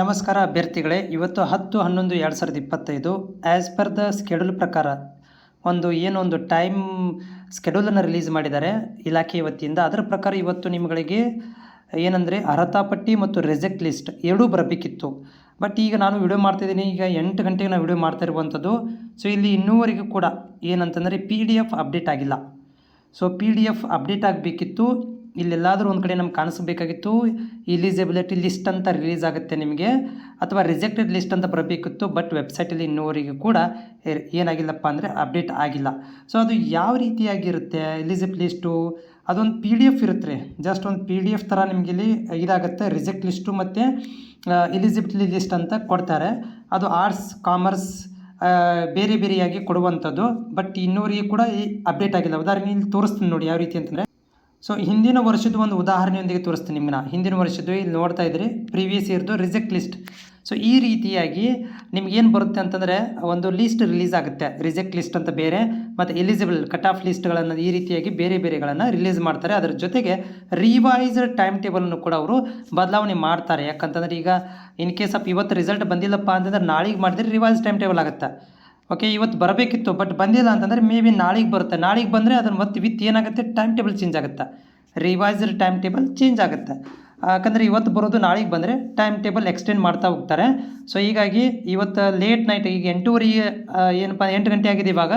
ನಮಸ್ಕಾರ ಅಭ್ಯರ್ಥಿಗಳೇ, ಇವತ್ತು ಹತ್ತು ಹನ್ನೊಂದು ಎರಡು ಸಾವಿರದ ಇಪ್ಪತ್ತೈದು ಆ್ಯಸ್ ಪರ್ ದ ಸ್ಕೆಡ್ಯೂಲ್ ಪ್ರಕಾರ ಒಂದು ಏನೊಂದು ಟೈಮ್ ಸ್ಕೆಡ್ಯೂಲನ್ನು ರಿಲೀಸ್ ಮಾಡಿದ್ದಾರೆ ಇಲಾಖೆಯ ವತಿಯಿಂದ. ಅದರ ಪ್ರಕಾರ ಇವತ್ತು ನಿಮ್ಮಗಳಿಗೆ ಏನಂದರೆ ಅರ್ಹತಾ ಪಟ್ಟಿ ಮತ್ತು ರಿಜೆಕ್ಟ್ ಲಿಸ್ಟ್ ಎರಡೂ ಬರಬೇಕಿತ್ತು. ಬಟ್ ಈಗ ನಾನು ವಿಡಿಯೋ ಮಾಡ್ತಿದ್ದೀನಿ ಈಗ ಎಂಟು ಗಂಟೆಗೆ ನಾನು ವಿಡಿಯೋ ಮಾಡ್ತಾ ಇರುವಂಥದ್ದು ಸೊ ಇಲ್ಲಿ ಇನ್ನೂವರೆಗೂ ಕೂಡ ಏನಂತಂದರೆ ಪಿ ಡಿ ಎಫ್ ಅಪ್ಡೇಟ್ ಆಗಿಲ್ಲ. So P D F update ಆಗಬೇಕಿತ್ತು. ಇಲ್ಲೆಲ್ಲಾದರೂ ಒಂದು ಕಡೆ ನಮ್ಗೆ ಕಾಣಿಸ್ಬೇಕಾಗಿತ್ತು. ಇಲಿಜಿಬಿಲಿಟಿ ಲಿಸ್ಟ್ ಅಂತ ರಿಲೀಸ್ ಆಗುತ್ತೆ ನಿಮಗೆ. ಅಥವಾ ರಿಜೆಕ್ಟೆಡ್ ಲಿಸ್ಟ್ ಅಂತ ಬರಬೇಕಿತ್ತು ಬಟ್ ವೆಬ್ಸೈಟಲ್ಲಿ ಇನ್ನೂವರೆಗೂ ಕೂಡ ಏನಾಗಿಲ್ಲಪ್ಪ ಅಂದರೆ ಅಪ್ಡೇಟ್ ಆಗಿಲ್ಲ. ಸೊ ಅದು ಯಾವ ರೀತಿಯಾಗಿರುತ್ತೆ ಎಲಿಜಿಬಲ್ ಲಿಸ್ಟು ಅದೊಂದು ಪಿ ಡಿ ಎಫ್ ಇರುತ್ತೆ. ಜಸ್ಟ್ ಒಂದು ಪಿ ಡಿ ಎಫ್ ಥರ ನಿಮಗೆ ಇಲ್ಲಿ ಇದಾಗುತ್ತೆ. ರಿಜೆಕ್ಟ್ ಲಿಸ್ಟು ಮತ್ತು ಎಲಿಜಿಬಿಲಿಟಿ ಲಿಸ್ಟ್ ಅಂತ ಕೊಡ್ತಾರೆ. ಅದು ಆರ್ಟ್ಸ್ ಕಾಮರ್ಸ್ ಬೇರೆ ಬೇರೆಯಾಗಿ ಕೊಡುವಂಥದ್ದು ಬಟ್ ಇನ್ನೂರಿಗೆ ಕೂಡ ಈ ಅಪ್ಡೇಟ್ ಆಗಿಲ್ಲ. ಉದಾಹರಣೆ ಇಲ್ಲಿ ತೋರಿಸ್ತೀನಿ ನೋಡಿ ಯಾವ ರೀತಿ ಅಂತಂದರೆ. ಸೊ ಹಿಂದಿನ ವರ್ಷದ ಒಂದು ಉದಾಹರಣೆಯೊಂದಿಗೆ ತೋರಿಸ್ತೀನಿ ನಿಮ್ಮನ್ನ ಹಿಂದಿನ ವರ್ಷದ್ದು ಇಲ್ಲಿ ನೋಡ್ತಾ ಇದ್ರಿ ಪ್ರೀವಿಯಸ್ ಇಯರ್ದು ರಿಜೆಕ್ಟ್ ಲಿಸ್ಟ್ ಸೊ ಈ ರೀತಿಯಾಗಿ ನಿಮ್ಗೇನು ಬರುತ್ತೆ ಅಂತಂದರೆ ಒಂದು ಲಿಸ್ಟ್ ರಿಲೀಸ್ ಆಗುತ್ತೆ. ರಿಜೆಕ್ಟ್ ಲಿಸ್ಟ್ ಅಂತ ಬೇರೆ, ಮತ್ತು ಎಲಿಜಿಬಲ್ ಕಟ್ ಆಫ್ ಲಿಸ್ಟ್ಗಳನ್ನು ಈ ರೀತಿಯಾಗಿ ಬೇರೆ ಬೇರೆಗಳನ್ನು ರಿಲೀಸ್ ಮಾಡ್ತಾರೆ. ಅದರ ಜೊತೆಗೆ ರಿವೈಸ್ಡ್ ಟೈಮ್ ಟೇಬಲನ್ನು ಕೂಡ ಅವರು ಬದಲಾವಣೆ ಮಾಡ್ತಾರೆ. ಯಾಕಂತಂದ್ರೆ ಈಗ ಇನ್ ಕೇಸ್ ಆಫ್ ಇವತ್ತು ರಿಸಲ್ಟ್ ಬಂದಿಲ್ಲಪ್ಪ ಅಂತಂದ್ರೆ ನಾಳೆಗೆ ಮಾಡಿದ್ರೆ ರಿವೈಸ್ ಟೈಮ್ ಟೇಬಲ್ ಆಗುತ್ತೆ. ಓಕೆ ಇವತ್ತು ಬರಬೇಕಿತ್ತು ಬಟ್ ಬಂದಿಲ್ಲ ಅಂತಂದರೆ ಮೇ ಬಿ ನಾಳೆಗೆ ಬರುತ್ತೆ. ನಾಳೆಗೆ ಬಂದರೆ ಅದನ್ನು ಮತ್ತೆ ವಿತ್ ಏನಾಗುತ್ತೆ? ಟೈಮ್ ಟೇಬಲ್ ಚೇಂಜ್ ಆಗುತ್ತೆ. ರಿವೈಸ್ಡ್ ಟೈಮ್ ಟೇಬಲ್ ಚೇಂಜ್ ಆಗುತ್ತೆ. ಯಾಕಂದರೆ ಇವತ್ತು ಬರೋದು ನಾಳೆಗೆ ಬಂದರೆ ಟೈಮ್ ಟೇಬಲ್ ಎಕ್ಸ್ಟೆಂಡ್ ಮಾಡ್ತಾ ಹೋಗ್ತಾರೆ. ಸೊ ಹೀಗಾಗಿ ಇವತ್ತು ಲೇಟ್ ನೈಟ್ ಈಗ ಎಂಟೂವರೆಗೆ ಏನಪ್ಪ, ಎಂಟು ಗಂಟೆ ಆಗಿದೆ ಇವಾಗ.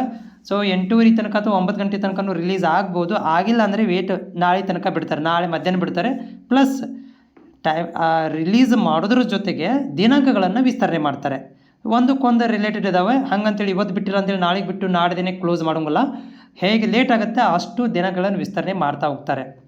ಸೊ ಎಂಟೂವರೆ ತನಕ ಅಥವಾ ಒಂಬತ್ತು ಗಂಟೆ ತನಕ ರಿಲೀಸ್ ಆಗ್ಬೋದು. ಆಗಿಲ್ಲ ಅಂದರೆ ವೇಟ್ ನಾಳೆ ತನಕ ಬಿಡ್ತಾರೆ. ನಾಳೆ ಮಧ್ಯಾಹ್ನ ಬಿಡ್ತಾರೆ. ಪ್ಲಸ್ ಟೈಮ್ ರಿಲೀಸ್ ಮಾಡೋದ್ರ ಜೊತೆಗೆ ದಿನಾಂಕಗಳನ್ನು ವಿಸ್ತರಣೆ ಮಾಡ್ತಾರೆ. ಒಂದಕ್ಕೊಂದು ರಿಲೇಟೆಡ್ ಇದ್ದಾವೆ ಹಂಗಂತೇಳಿ ಇವತ್ತು ಬಿಟ್ಟಿಲ್ಲ ಅಂತೇಳಿ ನಾಳೆಗೆ ಬಿಟ್ಟು ನಾಡಿದ್ದೇನೆ ಕ್ಲೋಸ್ ಮಾಡೋಂಗಿಲ್ಲ. ಹೇಗೆ ಲೇಟ್ ಆಗುತ್ತೆ ಅಷ್ಟು ದಿನಗಳನ್ನು ವಿಸ್ತರಣೆ ಮಾಡ್ತಾ ಹೋಗ್ತಾರೆ.